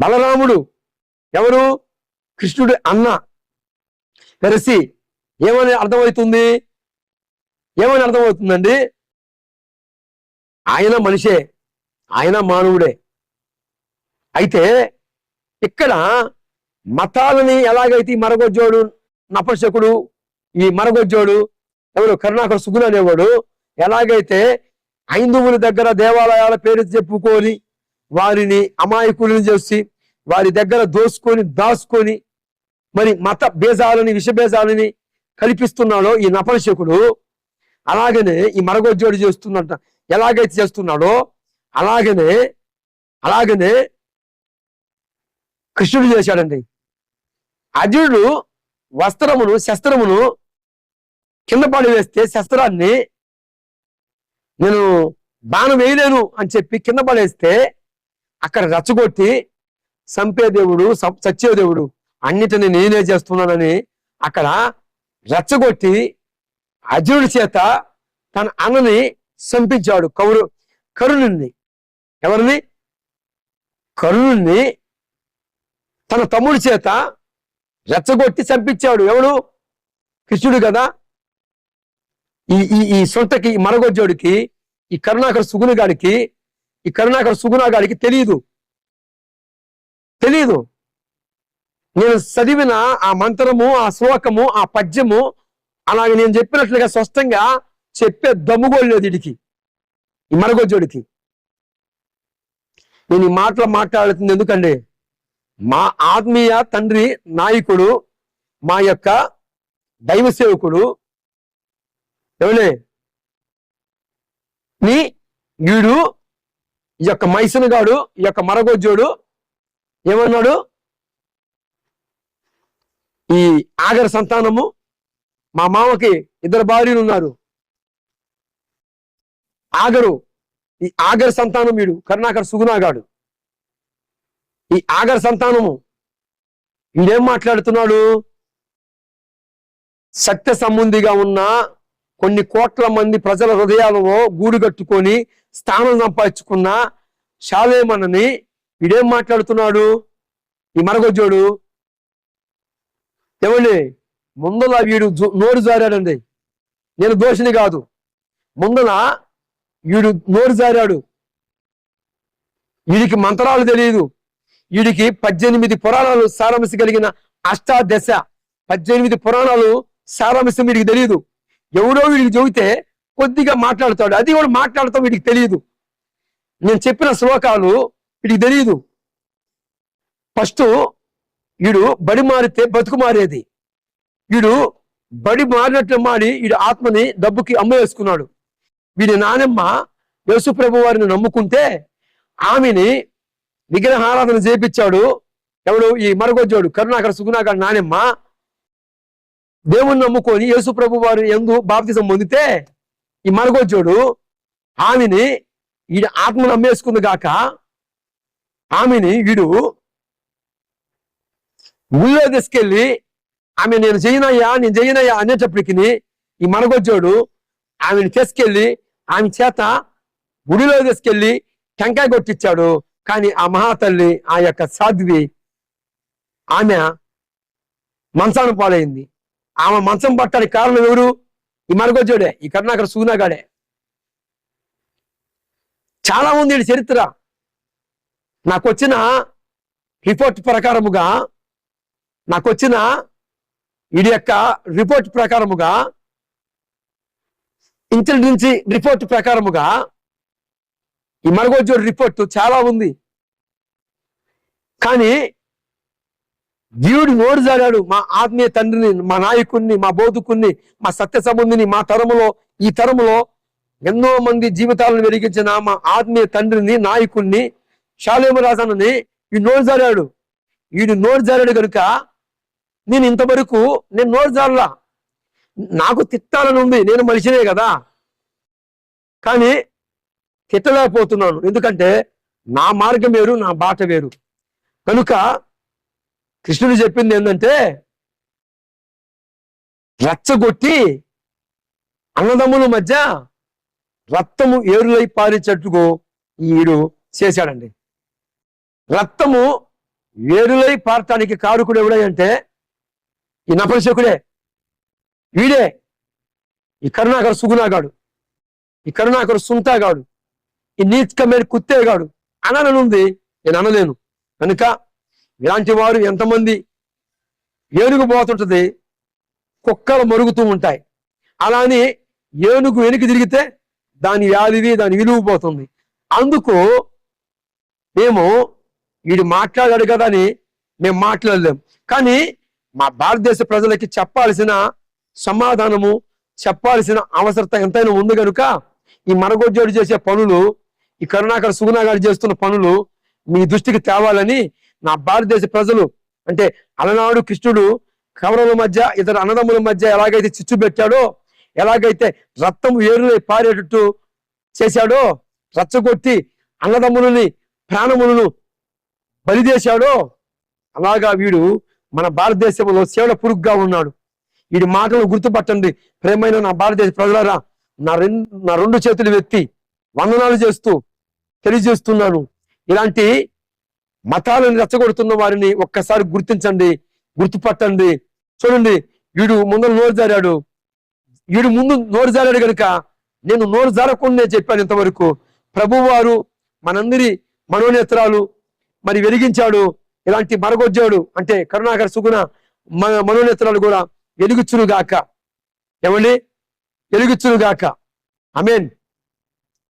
బలరాముడు ఎవరు? కృష్ణుడి అన్న. కలిసి ఏమని అర్థమవుతుంది? ఏమని అర్థమవుతుందండి? ఆయన మనిషే. ఆయన మానవుడే. అయితే ఇక్కడ మతాలని ఎలాగైతే ఈ మరగొజ్జోడు నపశకుడు ఈ మరగొజ్జోడు ఎవరు? కరుణాకర్ సుగుణ అనేవాడు ఎలాగైతే హైందువుల దగ్గర దేవాలయాల పేరు చెప్పుకొని వారిని అమాయకులను చేసి వారి దగ్గర దోసుకొని దాచుకొని మరి మత భేదాలని విషభేదాలని కల్పిస్తున్నాడో ఈ నపరశకుడు. అలాగనే ఈ మరగొజ్జోడు చేస్తున్నట్ట ఎలాగైతే చేస్తున్నాడో అలాగనే అలాగనే కృష్ణుడు చేశాడండి. అర్జునుడు వస్త్రమును శస్త్రమును కింద పడి వేస్తే శస్త్రాన్ని నేను బాణం వేయలేను అని చెప్పి కింద పడేస్తే అక్కడ రచ్చగొట్టి సంపే దేవుడు దేవుడు అన్నిటిని నేనే చేస్తున్నానని అక్కడ రెచ్చగొట్టి అర్జునుడి చేత తన అన్నని సంపించాడు కౌరు కరుణుణ్ణి. ఎవరిని? కరుణుణ్ణి తన తమ్ముడి చేత రెచ్చగొట్టి చంపించాడు. ఎవడు? కృష్ణుడు కదా. ఈ ఈ ఈ సొంతకి మరగొజ్జోడికి ఈ కరుణాకర్ సుగుణగాడికి ఈ కరుణాకర్ సుగుణగాడికి తెలియదు తెలియదు నేను చదివిన ఆ మంత్రము ఆ శ్లోకము ఆ పద్యము అలాగే నేను చెప్పినట్లుగా స్పష్టంగా చెప్పే దమ్ముగోలు లేదు వీడికి. ఈ మరగొజ్జోడికి. నేను ఈ మాటలు మాట్లాడుతుంది ఎందుకండి మా ఆత్మీయ తండ్రి నాయకుడు మా యొక్క దైవ సేవకుడు ఏమనే నీ వీడు ఈ యొక్క మైసనగాడు ఈ యొక్క మరగొజ్జోడు ఏమన్నాడు? ఈ ఆగర సంతానము మా మామకి ఇద్దరు భార్యలు ఉన్నారు. ఆగరు ఈ ఆగర్ సంతానం వీడు కరుణాకర్ సుగుణాగాడు. ఈ ఆగర్ సంతానము వీడేం మాట్లాడుతున్నాడు? సత్య సంబంధిగా ఉన్న కొన్ని కోట్ల మంది ప్రజల హృదయాలలో గూడు కట్టుకొని స్థానం సంపాదించుకున్న షాలేమనని వీడేం మాట్లాడుతున్నాడు? ఈ మరగొజ్జోడు. ఏమండి ముందల వీడు నోరు జారాడండి. నేను దోషిని కాదు. ముందల వీడు నోరు జారాడు. వీడికి మంత్రాలు తెలియదు. వీడికి పద్దెనిమిది పురాణాలు సారాంశం కలిగిన అష్టాదశ పద్దెనిమిది పురాణాలు సారాంశం వీడికి తెలియదు. ఎవడో వీడికి చెబితే కొద్దిగా మాట్లాడతాడు. అది కూడా మాట్లాడతాం వీడికి తెలియదు నేను చెప్పిన శ్లోకాలు వీడికి తెలియదు ఫస్ట్ వీడు బడి మారితే బతుకు మారేది. వీడు బడి మారినట్లు మారి వీడు ఆత్మని డబ్బుకి అమ్మేసుకున్నాడు. వీడి నానమ్మ యేసుప్రభు వారిని నమ్ముకుంటే ఆమెని విగ్రహారాధన చేపించాడు. ఎవడు? ఈ మరగొజ్జోడు కరుణాకర సుగుణాకర్ నానమ్మ. దేవుణ్ణి నమ్ముకొని యేసుప్రభు వారి ఎందు బాప్తిజం పొందితే ఈ మరగొజ్జోడు ఆమెని ఈడ ఆత్మ నమ్మేసుకుంది గాక ఆమెని వీడు ఊళ్ళో తీసుకెళ్ళి ఆమె నేను చేయనయ్యా నేను చేయనయ్యా అనేటప్పటికి ఈ మనగొజ్జోడు ఆమెను తీసుకెళ్ళి ఆమె చేత గుడిలో తీసుకెళ్ళి టెంకాయ కొట్టించాడు కానీ ఆ మహాతల్లి ఆ యొక్క సాధ్వి ఆమె మంచాన పాలైంది. ఆమె మంచం పట్టడానికి కారణం ఎవరు? ఈ మరగొజ్జోడే ఈ కర్ణాకర సూనాగాడే చాలా ఉంది చరిత్ర. నాకు వచ్చిన రిపోర్ట్ ప్రకారముగా నాకు వచ్చిన వీడి యొక్క రిపోర్ట్ ప్రకారముగా ఇంటెలిజెన్స్ రిపోర్ట్ ప్రకారముగా ఈ మరగోజోడు రిపోర్ట్ చాలా ఉంది. కానీ దేవుడు నోరు జారాడు. మా ఆత్మీయ తండ్రిని మా నాయకుణ్ణి మా బోధకుణ్ణి మా సత్య సంబంధిని మా తరములో ఈ తరములో ఎన్నో మంది జీవితాలను వెలిగించిన మా ఆత్మీయ తండ్రిని నాయకుణ్ణి శాలేమరాజన్నని ఈ నోరు జారాడు. వీడు నోరు జారాడు కనుక నేను ఇంతవరకు నేను నోరు జారలా. నాకు తిట్టాలని ఉంది. నేను మనిషినే కదా. కానీ తిట్టలేకపోతున్నాను. ఎందుకంటే నా మార్గం వేరు నా బాట వేరు. కనుక కృష్ణుడు చెప్పింది ఏంటంటే రచ్చగొట్టి అన్నదమ్ముల మధ్య రక్తము ఏరులై పారించట్టుకు ఈడు చేశాడండి. రక్తము వేరులై పారటానికి కారుకుడు అంటే ఈ నపరశకుడే. వీడే ఈ కరుణాకర సుగుణాగాడు ఈ కరుణాకర సుంతాగాడు ఈ నీచకమైన కుత్తేగాడు. అనాలనుంది నేను అనలేను. కనుక ఇలాంటి వారు ఎంతమంది ఏనుగు పోతుంటది? కుక్కలు మరుగుతూ ఉంటాయి. అలా అని ఏనుగు వెనుక తిరిగితే దాని వ్యాధివి దాని విలువ పోతుంది. అందుకు మేము వీడు మాట్లాడాడు కదా అని మేము మాట్లాడలేం. కానీ మా భారతదేశ ప్రజలకి చెప్పాల్సిన సమాధానము చెప్పాల్సిన అవసరత ఎంతైనా ఉంది కనుక ఈ మరగొడ్జోడు చేసే పనులు ఈ కరుణాకర్ సుగుణాగాడు చేస్తున్న పనులు మీ దృష్టికి తేవాలని నా భారతదేశ ప్రజలు అంటే అలనాడు కృష్ణుడు కౌరవుల మధ్య ఇతర అన్నదమ్ముల మధ్య ఎలాగైతే చిచ్చు పెట్టాడో ఎలాగైతే రక్తం ఏరులై పారేటట్టు చేశాడో రచ్చగొట్టి అన్నదమ్ములని ప్రాణములను బలిదేశాడో అలాగా వీడు మన భారతదేశంలో సేవల పురుగ్గా ఉన్నాడు. వీడి మాటలు గుర్తుపట్టండి. ప్రేమైన నా భారతదేశ ప్రజలారా నా రెండు నా రెండు చేతులు ఎత్తి వందనాలు చేస్తూ తెలియజేస్తున్నాను. ఇలాంటి మతాలను రెచ్చగొడుతున్న వారిని ఒక్కసారి గుర్తించండి గుర్తుపట్టండి. చూడండి వీడు ముందు నోరు జారాడు. వీడు ముందు నోరు జారాడు కనుక నేను నోరు జారకుండా చెప్పాను ఇంతవరకు. ప్రభువారు మనందరి మనోనేత్రాలు మరి వెలిగించాడు. ఇలాంటి మరగొజ్జాడు అంటే కరుణాకర సుగుణ మన మనోనేత్రాలు కూడా వెలుగుచ్చును గాక ఏమండి? వెలుగుచ్చును గాక అమేన్